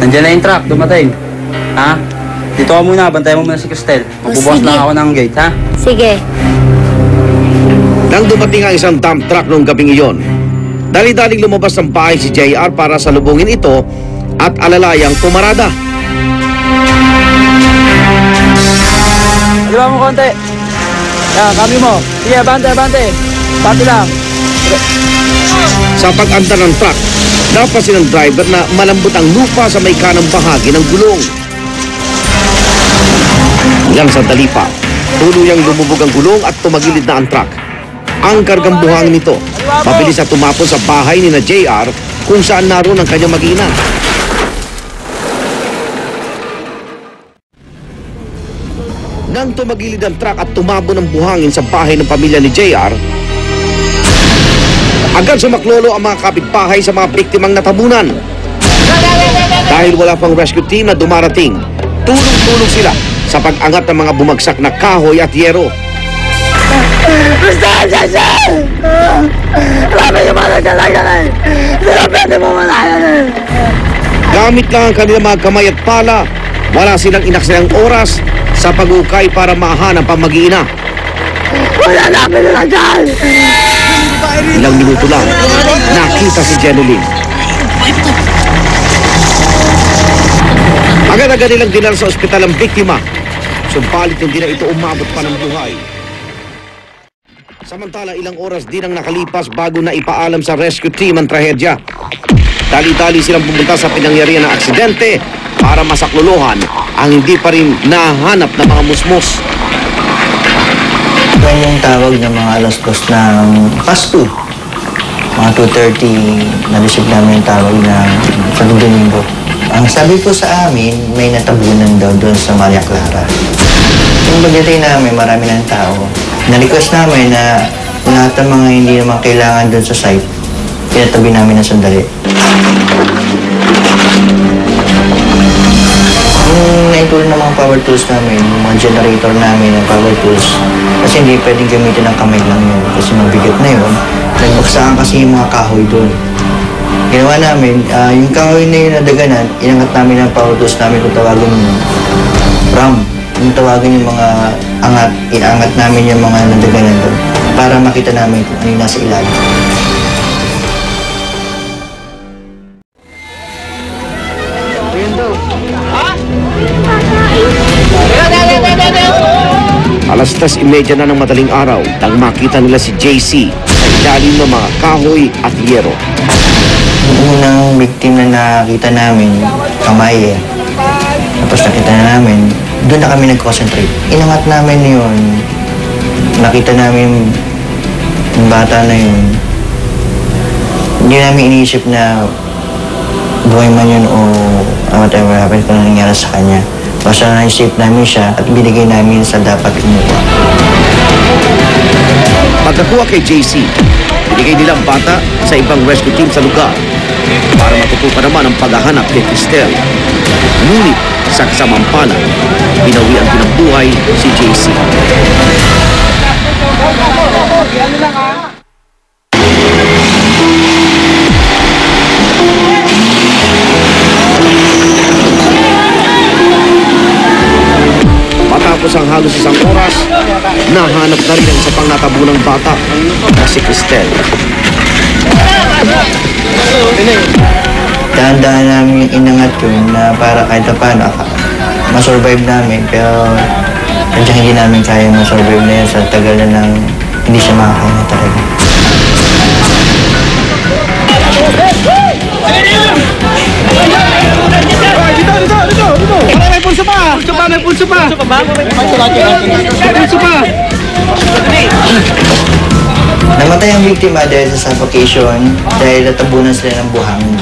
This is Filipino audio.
Nandiyan na yung truck, dumating. Ha? Dito ka muna, bantayan mo muna si Cristel. Magbubukas sige. lang ako ng gate, ha? Sige. Nang dumating ang isang dump truck noong gabing iyon, dali-daling lumabas ng bahay si JR para salubungin ito at alalayang pumarada. Aliwa mo konti. Yan, kami mo. Sige, bante, bante. Bante lang. Sa pag-anda ng truck, napasin ng driver na malambot ang lupa sa may kanang bahagi ng gulong. Ilang sandali pa, tuluyang lumubog ang gulong at tumagilid na ang truck. Ang kargang nito, mabilis na tumapon sa bahay ni na JR kung saan naroon ang kanyang mag-ina. Nang tumagilid ang truck at tumabo ng buhangin sa bahay ng pamilya ni JR, agad sumaklolo ang mga kapitbahay sa mga biktimang natabunan. Dahil wala pang rescue team na dumarating, tulong-tulong sila sa pag-angat ng mga bumagsak na kahoy at yero. Gamit lang ang kanilang mga kamay at pala, wala silang inaksalang oras sa pag-ukay para mahanap ang mag-iina. Ilang minuto lang, nakita si Jeneline. Agad-agad nilang dinala sa ospital ang biktima. Subalit hindi na ito umabot pa ng buhay. Samantala, ilang oras din ang nakalipas bago na ipaalam sa rescue team ang trahedya. Dali-dali silang pumunta sa pinangyarihan ng aksidente para masaklolohan ang hindi pa rin nahanap na mga musmos. Yan yung tawag ng mga alas dos ng Pasko. Mga 2.30, na-receive namin yung tawag ng sa Domingo. Ang sabi po sa amin, may natabunan daw doon sa Maria Clara. Yung pagdating namin, marami ng tao. Na-request namin na lahat ng mga hindi naman kailangan doon sa site, pinatabi namin ng sandali. Yung naitulong ng mga power tools namin, yung mga generator namin ng power tools, kasi hindi pwedeng gamitin ng kamay lang yun, kasi mabigat na yun. Nagbaksakan kasi yung mga kahoy doon. Ginawa namin, ah, yung kahoy na yun na daganan, inangat namin ng power tools namin kung tawagin yung ram. Yung tawagin yung mga angat, inangat namin yung mga nadaganan doon para makita namin kung ano yung nasa ilalim. Alas 10.30 na ng madaling araw nang makita nila si JC sa ilalim ng mga kahoy at yero. Yung unang victim na nakita namin, kamay eh. Tapos nakita na namin, doon na kami nag-concentrate. Inangat namin yun. Nakita namin yung bata na yun. Hindi namin iniisip na buhay man yun o whatever happened kung nangyari sa kanya. Basta naisip namin siya at binigay namin sa dapat kumuha. Pagkakuha kay JC, binigay nila ang bata sa ibang rescue team sa lugar para matutupan naman ang paghahanap kay Cristel. Ngunit sa kasamang palad, binawian din ng buhay si JC. Matapos ang halos isang oras, nahanap na rin ang isa pang natabunang bata na si Cristel. Dahan-dahan namin yung inangat yun na para kahit pa paano aka- masurvive namin. Pero medyo hindi namin kaya masurvive na yun sa tagal na ng hindi siya makakaya talaga. Namatay ang biktima dahil sa suffocation dahil natabunan sila ng buhangin.